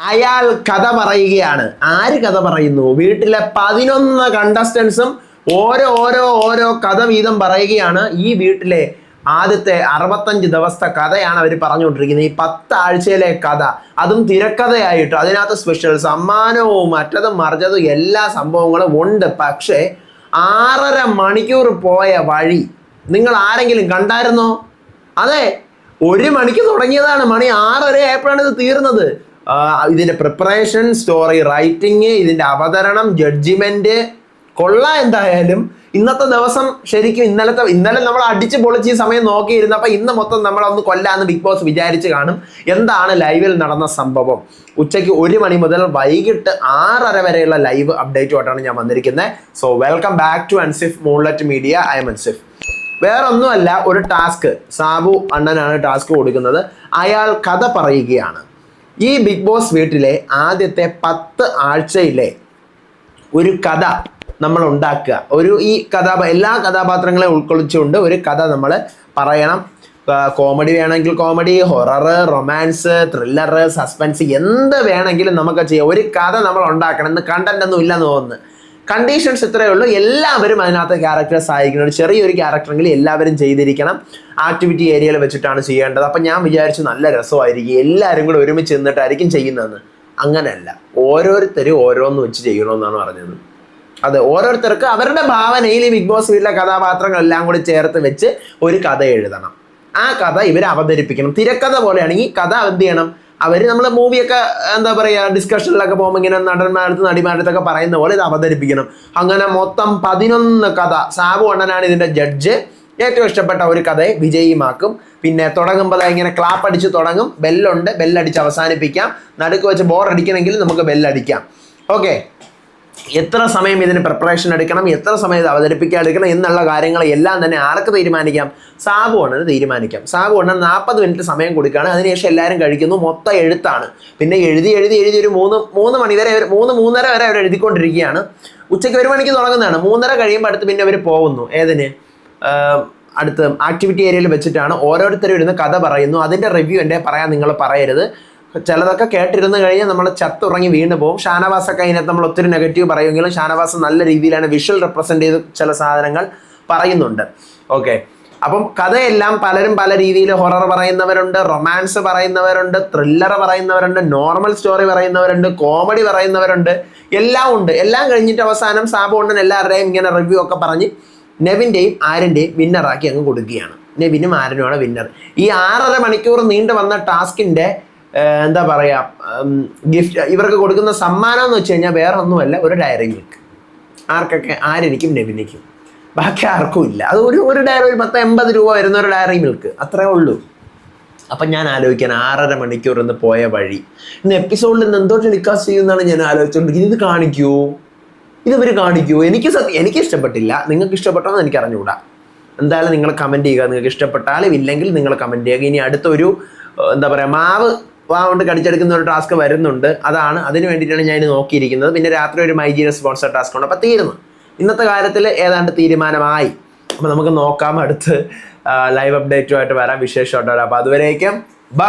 അയാൾ കഥ പറയുകയാണ്. ആര് കഥ പറയുന്നു? വീട്ടിലെ പതിനൊന്ന് കണ്ടസ്റ്റൻസും ഓരോ ഓരോ ഓരോ കഥ വീതം പറയുകയാണ്. ഈ വീട്ടിലെ ആദ്യത്തെ അറുപത്തഞ്ച് ദിവസത്തെ കഥയാണ് അവർ പറഞ്ഞുകൊണ്ടിരിക്കുന്നത്. ഈ പത്ത് ആഴ്ചയിലെ കഥ. അതും തിരക്കഥയായിട്ട്. അതിനകത്ത് സ്പെഷ്യൽ സമ്മാനവും മറ്റതും മറിച്ചതും എല്ലാ സംഭവങ്ങളും ഉണ്ട്. പക്ഷേ ആറര മണിക്കൂർ പോയ വഴി നിങ്ങൾ ആരെങ്കിലും കണ്ടായിരുന്നോ? അതെ ഒരു മണിക്ക് തുടങ്ങിയതാണ് മണി. ആറര ആയപ്പോഴാണ് ഇത് തീർന്നത്. ആ, ഇതിന്റെ പ്രിപ്പറേഷൻ സ്റ്റോറി റൈറ്റിംഗ് ഇതിന്റെ അവതരണം ജഡ്ജിമെന്റ് കൊള്ള എന്തായാലും. ഇന്നത്തെ ദിവസം ശരിക്കും ഇന്നലത്തെ ഇന്നലെ നമ്മൾ അടിച്ച് പൊളിച്ച് ഈ സമയം നോക്കിയിരുന്നപ്പോൾ ഇന്ന് മൊത്തം നമ്മളൊന്ന് കൊല്ലാന്ന് ബിഗ് ബോസ് വിചാരിച്ച് കാണും എന്താണ് ലൈവിൽ നടന്ന സംഭവം. ഉച്ചയ്ക്ക് ഒരു മണി മുതൽ വൈകിട്ട് ആറര വരെയുള്ള ലൈവ് അപ്ഡേറ്റുമായിട്ടാണ് ഞാൻ വന്നിരിക്കുന്നത്. So welcome back to Ansif moonlet media I'm Ansif വേറൊന്നുമല്ല ഒരു ടാസ്ക് സാബു അണ്ണനാണ് ടാസ്ക് കൊടുക്കുന്നത്. അയാൾ കഥ പറയുകയാണ്. ഈ ബിഗ് ബോസ് വീട്ടിലെ ആദ്യത്തെ പത്ത് ആഴ്ചയിലെ ഒരു കഥ നമ്മൾ ഉണ്ടാക്കുക. ഒരു ഈ കഥാ എല്ലാ കഥാപാത്രങ്ങളെ ഉൾക്കൊള്ളിച്ചുകൊണ്ട് ഒരു കഥ നമ്മൾ പറയണം. കോമഡി വേണമെങ്കിൽ comedy horror romance thriller suspense എന്ത് വേണമെങ്കിലും നമുക്ക് ചെയ്യാം. ഒരു കഥ നമ്മൾ ഉണ്ടാക്കണം. ഇന്ന് കണ്ടന്റ് ഒന്നും ഇല്ലെന്ന് തോന്നുന്നു. കണ്ടീഷൻസ് ഇത്രയേ ഉള്ളൂ. എല്ലാവരും അതിനകത്ത് ക്യാരക്ടർ സഹായിക്കുന്ന ഒരു ചെറിയൊരു ക്യാരക്ടറെങ്കിലും എല്ലാവരും ചെയ്തിരിക്കണം. ആക്ടിവിറ്റി ഏരിയയിൽ വെച്ചിട്ടാണ് ചെയ്യേണ്ടത്. അപ്പം ഞാൻ വിചാരിച്ചു നല്ല രസമായിരിക്കും. എല്ലാവരും കൂടെ ഒരുമിച്ച് നിന്നിട്ടായിരിക്കും ചെയ്യുന്നതെന്ന്. അങ്ങനെയല്ല. ഓരോരുത്തരും ഓരോന്ന് വെച്ച് ചെയ്യണമെന്നാണ് പറഞ്ഞത്. അതെ ഓരോരുത്തർക്ക് അവരുടെ ഭാവനയിൽ ബിഗ് ബോസ് വീട്ടിലെ കഥാപാത്രങ്ങളെല്ലാം കൂടി ചേർത്ത് വെച്ച് ഒരു കഥ എഴുതണം. ആ കഥ ഇവർ അവതരിപ്പിക്കണം. തിരക്കഥ പോലെയാണെങ്കിൽ കഥ എന്ത് ചെയ്യണം? അവർ നമ്മളെ മൂവിയൊക്കെ എന്താ പറയുക ഡിസ്കഷനിലൊക്കെ പോകുമ്പോൾ ഇങ്ങനെ നടന്മാരടുത്ത് നടിമാരടുത്തൊക്കെ പറയുന്ന പോലെ ഇത് അവതരിപ്പിക്കണം. അങ്ങനെ മൊത്തം പതിനൊന്ന് കഥ. സാബു അണ്ണനാണ് ഇതിന്റെ ജഡ്ജ് ഏറ്റവും ഇഷ്ടപ്പെട്ട ഒരു കഥയെ വിജയിമാക്കും പിന്നെ തുടങ്ങുമ്പോൾ ഇങ്ങനെ ക്ലാപ്പ് അടിച്ച് തുടങ്ങും. ബെല്ലുണ്ട് ബെല്ലടിച്ച് അവസാനിപ്പിക്കാം. നടുക്ക് വെച്ച് ബോർ അടിക്കണമെങ്കിൽ നമുക്ക് ബെല്ലടിക്കാം ഓക്കെ എത്ര സമയം ഇതിന് പ്രിപ്പറേഷൻ എടുക്കണം എത്ര സമയം ഇത് അവതരിപ്പിക്കാൻ എടുക്കണം എന്നുള്ള കാര്യങ്ങളെല്ലാം തന്നെ ആർക്ക് തീരുമാനിക്കാം? സാബു അണ്ണന് തീരുമാനിക്കാം. സാബു അണ്ണൻ നാൽപ്പത് മിനിറ്റ് സമയം കൊടുക്കുകയാണ്. അതിനുശേഷം എല്ലാവരും കഴിക്കുന്നു. മൊത്തം എഴുത്താണ്. പിന്നെ എഴുതി എഴുതി എഴുതി ഒരു മൂന്ന് മൂന്ന് മണി വരെ മൂന്ന് മൂന്നര വരെ അവർ എഴുതിക്കൊണ്ടിരിക്കുകയാണ്. ഉച്ചയ്ക്ക് ഒരു മണിക്ക് തുടങ്ങുന്നതാണ്. മൂന്നര കഴിയുമ്പോൾ അടുത്ത് പിന്നെ അവർ പോകുന്നു. ഏതിന്? അടുത്ത് ആക്ടിവിറ്റി ഏരിയയിൽ വെച്ചിട്ടാണ്. ഓരോരുത്തരും ഇരുന്ന് കഥ പറയുന്നു. അതിന്റെ റിവ്യൂ എന്റെ പറയാൻ നിങ്ങൾ പറയരുത്. ചിലതൊക്കെ കേട്ടിരുന്ന് കഴിഞ്ഞാൽ നമ്മൾ ചത്തുറങ്ങി വീണ് പോകും ഷാനവാസൊക്കെ അതിനകത്ത് നമ്മൾ ഒത്തിരി നെഗറ്റീവ് പറയുമെങ്കിലും ഷാനവാസ് നല്ല രീതിയിലാണ് വിഷ്വൽ റെപ്രസെന്റ് ചെയ്ത് ചില സാധനങ്ങൾ പറയുന്നുണ്ട്. ഓക്കെ അപ്പം കഥയെല്ലാം പലരും പല രീതിയിൽ ഹൊറർ പറയുന്നവരുണ്ട് റൊമാൻസ് പറയുന്നവരുണ്ട് ത്രില്ലർ പറയുന്നവരുണ്ട് നോർമൽ സ്റ്റോറി പറയുന്നവരുണ്ട് കോമഡി പറയുന്നവരുണ്ട്. എല്ലാം ഉണ്ട്. എല്ലാം കഴിഞ്ഞിട്ട് അവസാനം സാബോണ്ണൻ എല്ലാവരുടെയും ഇങ്ങനെ റിവ്യൂ ഒക്കെ പറഞ്ഞ് നെവിന്റെയും ആരിന്റെയും വിന്നറാക്കി അങ്ങ് കൊടുക്കുകയാണ്. നെവിനും ആരനുമാണ് വിന്നർ ഈ ആറര മണിക്കൂർ നീണ്ടു വന്ന ടാസ്കിന്റെ എന്താ പറയുക ഗിഫ്റ്റ് ഇവർക്ക് കൊടുക്കുന്ന സമ്മാനം എന്ന് വെച്ച് കഴിഞ്ഞാൽ വേറെ ഒന്നുമല്ല ഒരു ഡയറി മിൽക്ക് ആർക്കൊക്കെ ആരെനിക്കും നെവിനിക്കും ബാക്കി ആർക്കും ഇല്ല. അത് ഒരു ഒരു ഡയറി ഒരു പത്ത് എൺപത് രൂപ വരുന്ന ഒരു ഡയറി മിൽക്ക് അത്രേ ഉള്ളൂ. അപ്പം ഞാൻ ആലോചിക്കാൻ ആറര മണിക്കൂർ എന്ന് പോയ വഴി. ഇന്ന് എപ്പിസോഡിൽ നിന്ന് എന്തോ ടെലികാസ്റ്റ് ചെയ്യുന്നതാണ് ഞാൻ ആലോചിച്ചുകൊണ്ടിരിക്കുന്നത് ഇത് കാണിക്കുമോ ഇതവർ കാണിക്കൂ. എനിക്ക് സത്യം എനിക്ക് ഇഷ്ടപ്പെട്ടില്ല. നിങ്ങൾക്ക് ഇഷ്ടപ്പെട്ടോ എന്ന് എനിക്ക് അറിഞ്ഞുകൂടാ എന്തായാലും നിങ്ങൾ കമന്റ് ചെയ്യുക. നിങ്ങൾക്ക് ഇഷ്ടപ്പെട്ടാലും ഇല്ലെങ്കിൽ നിങ്ങൾ കമന്റ് ചെയ്യുക. ഇനി അടുത്തൊരു എന്താ പറയുക മാവ് വാ കൊണ്ട് കടിച്ചെടുക്കുന്ന ഒരു ടാസ്ക് വരുന്നുണ്ട്. അതാണ് അതിന് വേണ്ടിയിട്ടാണ് ഞാൻ നോക്കിയിരിക്കുന്നത്. പിന്നെ രാത്രി ഒരു മൈജീന സ്പോൺസർ ടാസ്ക് ഉണ്ട് അപ്പോൾ തീരുന്നു. ഇന്നത്തെ കാര്യത്തിൽ ഏതാണ്ട് തീരുമാനമായി. അപ്പോൾ നമുക്ക് നോക്കാം അടുത്ത് ലൈവ് അപ്ഡേറ്റുമായിട്ട് വരാം വിശേഷമായിട്ട് വരാം. അപ്പോൾ അതുവരേക്കും ബൈ